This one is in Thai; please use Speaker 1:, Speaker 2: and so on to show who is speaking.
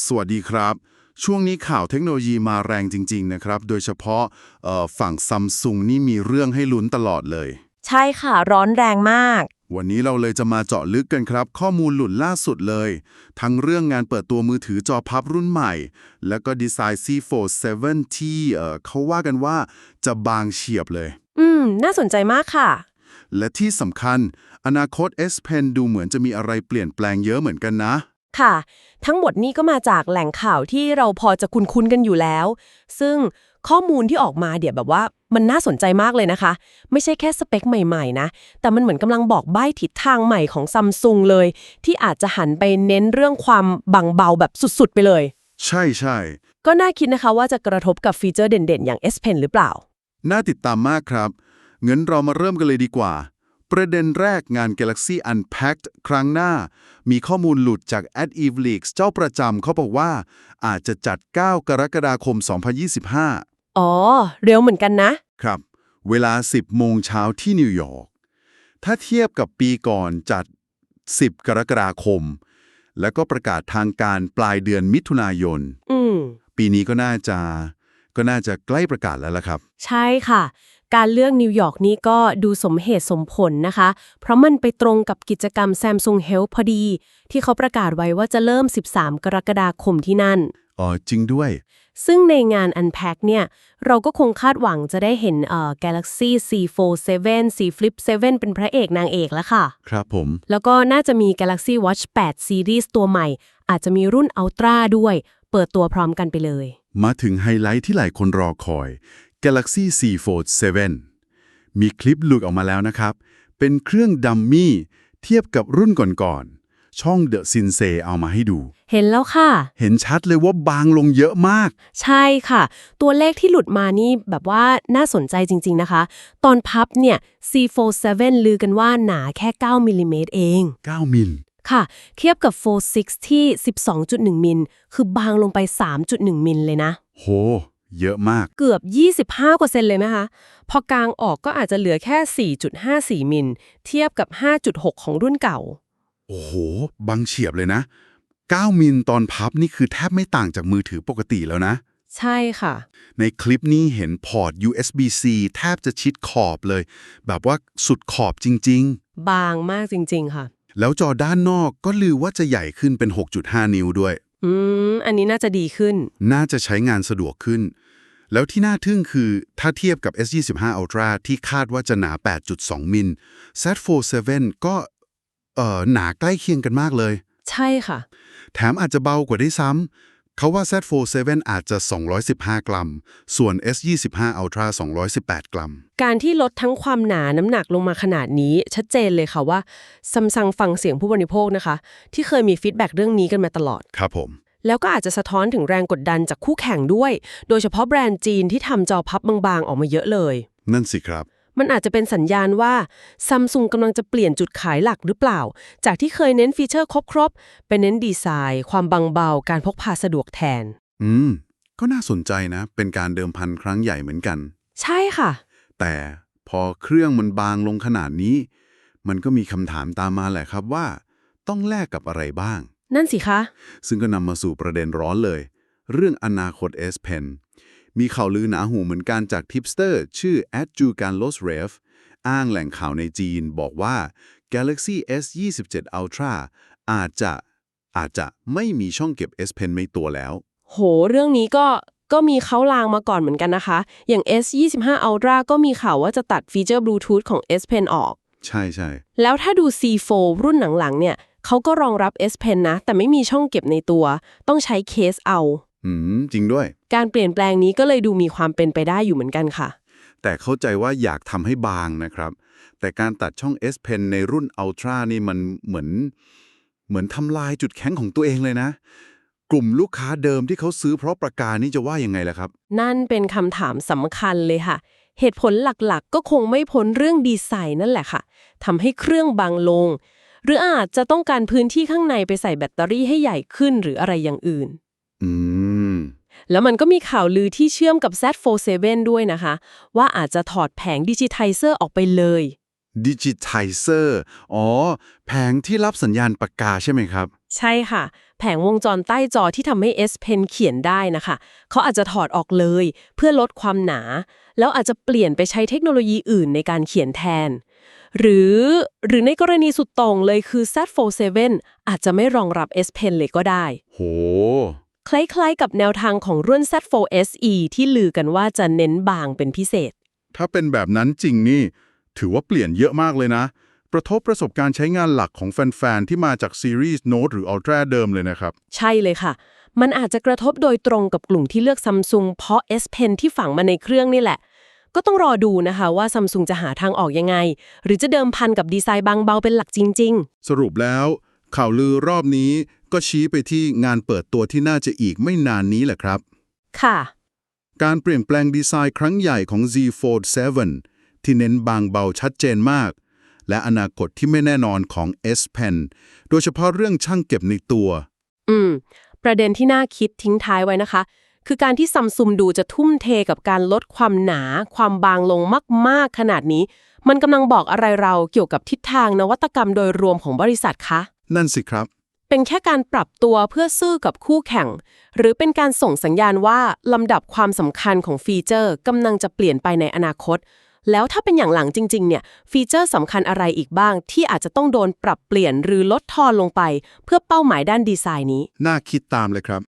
Speaker 1: สวัสดีครับ ช่วงนี้ข่าวเทคโนโลยีมาแรงจริง ๆ นะครับ โดยเฉพาะเอ่อฝั่งซัมซุงนี่มีเรื่องให้ลุ้นตลอดเลย
Speaker 2: ใช่ค่ะ ร้อนแรงมาก
Speaker 1: วันนี้เราเลยจะมาเจาะลึกกันครับ ข้อมูลหลุดล่าสุดเลย ทั้งเรื่องงานเปิดตัวมือถือจอพับรุ่นใหม่ แล้วก็ดีไซน์ C Fold 7ที่เอ่อเขาว่ากันว่าจะบางเฉียบเลย
Speaker 2: อืม น่าสนใจมากค่ะ
Speaker 1: และที่สำคัญ อนาคต S Pen ดูเหมือนจะมีอะไรเปลี่ยนแปลงเยอะเหมือนกันนะ
Speaker 2: ค่ะ ทั้งหมดนี้ก็มาจากแหล่งข่าวที่เราพอจะคุ้นๆกันอยู่แล้ว ซึ่งข้อมูลที่ออกมาเดี๋ยวแบบว่ามันน่าสนใจมากเลยนะคะ ไม่ใช่แค่สเปคใหม่ๆนะ แต่มันเหมือนกำลังบอกใบ้ทิศทางใหม่ของซัมซุงเลย ที่อาจจะหันไปเน้นเรื่องความบางเบาแบบสุดๆ ไปเลย
Speaker 1: ใช่ใช่
Speaker 2: ก็น่าคิดนะคะว่าจะกระทบกับฟีเจอร์เด่นๆ อย่าง S Pen หรือเปล่า
Speaker 1: น่าติดตามมากครับงั้นเรามาเริ่มกันเลยดีกว่า ประเด็นแรกงาน Galaxy Unpacked ครั้งหน้า มีข้อมูลหลุดจาก a d e v l e a k s เจ้าประจำเขาบอกว่า อาจจะจัด 9 กรกฎาคม 2025
Speaker 2: อ๋อ เร็วเหมือนกันนะ
Speaker 1: ครับ เวลา 10 โมงเช้าที่นิวยอร์ก ถ้าเทียบกับปีก่อนจัด 10 กรกฎาคม แล้วก็ประกาศทางการปลายเดือนมิถุนายน
Speaker 2: อืม
Speaker 1: ปีนี้ก็น่าจะก็น่าจะใกล้ประกาศแล้วล่ะครับ
Speaker 2: ใช่ค่ะ การเลือกนิวยอร์กนี่ก็ดูสมเหตุสมผลนะคะ เพราะมันไปตรงกับกิจกรรม Samsung Health พอดี ที่เขาประกาศไว้ว่าจะเริ่ม 13 กรกฎาคมที่นั่น
Speaker 1: อ๋อ จริงด้วย
Speaker 2: ซึ่งในงาน Unpack เนี่ย เราก็คงคาดหวังจะได้เห็นเอ่อ Galaxy C Fold 7 C Flip 7 เป็นพระเอกนางเอกแล้วค่ะ
Speaker 1: ครับผม
Speaker 2: แล้วก็น่าจะมี Galaxy Watch 8 Series ตัวใหม่ อาจจะมีรุ่น Ultra ด้วย เปิดตัวพร้อมกันไปเลย
Speaker 1: มาถึงไฮไลท์ที่หลายคนรอคอย Galaxy C Fold 7 มีคลิปหลุดออกมาแล้วนะครับ เป็นเครื่องดัมมี่เทียบกับรุ่นก่อนๆ ช่อง The Sensei เอามาให้ดู
Speaker 2: เห็นแล้วค่ะ
Speaker 1: เห็นชัดเลยว่าบางลงเยอะมาก
Speaker 2: ใช่ค่ะ ตัวเลขที่หลุดมานี่แบบว่าน่าสนใจจริง ๆนะคะ ตอนพับเนี่ย C47 ลือกันว่าหนาแค่ 9มิลลิเมตรเอง
Speaker 1: 9 มิล
Speaker 2: ค่ะเทียบกับ46ที่ 12.1 มิล คือบางลงไป 3.1 มิลเลยนะ
Speaker 1: โห เยอะมาก
Speaker 2: เกือบ 25%เลยนะคะ พอกลางออกก็อาจจะเหลือแค่ 4.54 มิล เทียบกับ 5.6 ของรุ่นเก่า
Speaker 1: โอ้โหบางเฉียบเลยนะ 9 มิลตอนพับนี่คือแทบไม่ต่างจากมือถือปกติแล้วนะ
Speaker 2: ใช่ค่ะ
Speaker 1: ในคลิปนี้เห็นพอร์ต USB-C แทบจะชิดขอบเลย แบบว่าสุดขอบจริง ๆ
Speaker 2: บางมากจริง ๆ ค่ะ
Speaker 1: แล้วจอด้านนอกก็ลือว่าจะใหญ่ขึ้นเป็น 6.5 นิ้วด้วย
Speaker 2: อืม อันนี้น่าจะดีขึ้น
Speaker 1: น่าจะใช้งานสะดวกขึ้น แล้วที่น่าทึ่งคือถ้าเทียบกับ S25 Ultra ที่คาดว่าจะหนา 8.2 มิล Z47 ก็เอ่อหนาใกล้เคียงกันมากเลย
Speaker 2: ใช่ค่ะ
Speaker 1: แถมอาจจะเบากว่าได้ซ้ำ เขาว่า Z47 อาจจะ 215 กรัม ส่วน S25 Ultra 218 กรัม
Speaker 2: การที่ลดทั้งความหนาน้ำหนักลงมาขนาดนี้ ชัดเจนเลยค่ะว่าซัมซุงฟังเสียงผู้บริโภคนะคะ ที่เคยมีฟีดแบ็กเรื่องนี้กันมาตลอด
Speaker 1: ครับผม
Speaker 2: แล้วก็อาจจะสะท้อนถึงแรงกดดันจากคู่แข่งด้วย โดยเฉพาะแบรนด์จีนที่ทำจอพับบางๆ ออกมาเยอะเลย
Speaker 1: นั่นสิครับ
Speaker 2: มันอาจจะเป็นสัญญาณว่าซัมซุงกำลังจะเปลี่ยนจุดขายหลักหรือเปล่า จากที่เคยเน้นฟีเจอร์ครบๆไปเน้นดีไซน์ ความบางเบา การพกพาสะดวกแทน
Speaker 1: อืม ก็น่าสนใจนะ เป็นการเดิมพันครั้งใหญ่เหมือนกัน
Speaker 2: ใช่ค่ะ
Speaker 1: แต่พอเครื่องมันบางลงขนาดนี้ มันก็มีคำถามตามมาแหละครับว่า ต้องแลกกับอะไรบ้าง
Speaker 2: นั่นสิคะ
Speaker 1: ซึ่งก็นำมาสู่ประเด็นร้อนเลย เรื่องอนาคต S Pen มีข่าวลือหนาหูเหมือนกันจากทิปสเตอร์ ชื่อ a d j u g a n l o s r e v อ้างแหล่งข่าวในจีนบอกว่า Galaxy S27 Ultra อาจจะอาจจะไม่มีช่องเก็บ S Pen ไม่ตัวแล้ว
Speaker 2: โห เรื่องนี้ก็ก็มีเขาลางมาก่อนเหมือนกันนะคะ อย่าง S25 Ultra ก็มีข่าวว่าจะตัดฟีเจอร์บลูทูธของ S Pen ออก
Speaker 1: ใช่ใช่
Speaker 2: แล้วถ้าดู C4 รุ่นหลังๆเนี่ยเขาก็รองรับ S Pen นะ แต่ไม่มีช่องเก็บในตัว ต้องใช้เคสเอา
Speaker 1: อืมจริงด้วย
Speaker 2: การเปลี่ยนแปลงนี้ก็เลยดูมีความเป็นไปได้อยู่เหมือนกันค่ะ
Speaker 1: แต่เข้าใจว่าอยากทำให้บางนะครับ แต่การตัดช่อง S Pen ในรุ่น Ultra นี่มันเหมือน เหมือนทำลายจุดแข็งของตัวเองเลยนะ กลุ่มลูกค้าเดิมที่เขาซื้อเพราะประกานี่จะว่ายังไงล่ะครับ
Speaker 2: นั่นเป็นคำถามสำคัญเลยค่ะ เหตุผลหลักๆ ก็คงไม่พ้นเรื่องดีไซน์นั่นแหละค่ะทำให้เครื่องบางลง หรืออาจจะต้องการพื้นที่ข้างในไปใส่แบตเตอรี่ให้ใหญ่ขึ้นหรืออะไรอย่างอื่น
Speaker 1: อืม
Speaker 2: แล้วมันก็มีข่าวลือที่เชื่อมกับ Z47 ด้วยนะคะ ว่าอาจจะถอดแผงดิจิไทเซอร์ออกไปเลย
Speaker 1: ดิจิไทเซอร์อ๋อ แผงที่รับสัญญาณปากกาใช่ไหมครับ
Speaker 2: ใช่ค่ะ แผงวงจรใต้จอที่ทำให้ S Pen เขียนได้นะคะ เขาอาจจะถอดออกเลย เพื่อลดความหนา แล้วอาจจะเปลี่ยนไปใช้เทคโนโลยีอื่นในการเขียนแทน หรือหรือในกรณีสุดโต่งเลยคือ Z47 อาจจะไม่รองรับ S Pen เลยก็ได้
Speaker 3: โห
Speaker 2: คล้ายๆ กับแนวทางของรุ่น Z4 SE ที่ลือกันว่าจะเน้นบางเป็นพิเศษ
Speaker 1: ถ้าเป็นแบบนั้นจริงนี่ ถือว่าเปลี่ยนเยอะมากเลยนะ กระทบประสบการณ์ใช้งานหลักของแฟน ๆ ที่มาจากซีรีส์ Note หรือ Ultra เดิมเลยนะครับ
Speaker 2: ใช่เลยค่ะ มันอาจจะกระทบโดยตรงกับกลุ่มที่เลือกซัมซุงเพราะ S Pen ที่ฝังมาในเครื่องนี่แหละ ก็ต้องรอดูนะคะว่าซัมซุงจะหาทางออกยังไง หรือจะเดิมพันกับดีไซน์บางเบาเป็นหลักจริง
Speaker 1: สรุปแล้ว ข่าวลือรอบนี้ก็ชี้ไปที่งานเปิดตัวที่น่าจะอีกไม่นานนี้แหละครับ
Speaker 2: ๆค่ะ
Speaker 1: การเปลี่ยนแปลงดีไซน์ครั้งใหญ่ของ Z Fold 7 ที่เน้นบางเบาชัดเจนมาก และอนาคตที่ไม่แน่นอนของ S Pen โดยเฉพาะเรื่องช่างเก็บในตัว
Speaker 2: อืม ประเด็นที่น่าคิดทิ้งท้ายไว้นะคะ คือการที่ซัมซุงดูจะทุ่มเทกับการลดความหนา ความบางลงมาก ๆ ขนาดนี้ มันกำลังบอกอะไรเราเกี่ยวกับทิศทางนวัตกรรมโดยรวมของบริษัทคะ
Speaker 1: นั่นสิครับ
Speaker 2: เป็นแค่การปรับตัวเพื่อสู้กับคู่แข่ง หรือเป็นการส่งสัญญาณว่า ลำดับความสำคัญของฟีเจอร์กำลังจะเปลี่ยนไปในอนาคต แล้วถ้าเป็นอย่างหลังจริง ๆ เนี่ย ฟีเจอร์สำคัญอะไรอีกบ้าง ที่อาจจะต้องโดนปรับเปลี่ยนหรือลดทอนลงไป เพื่อเป้าหมายด้านดีไซน์นี้
Speaker 1: น่าคิดตามเลยครับ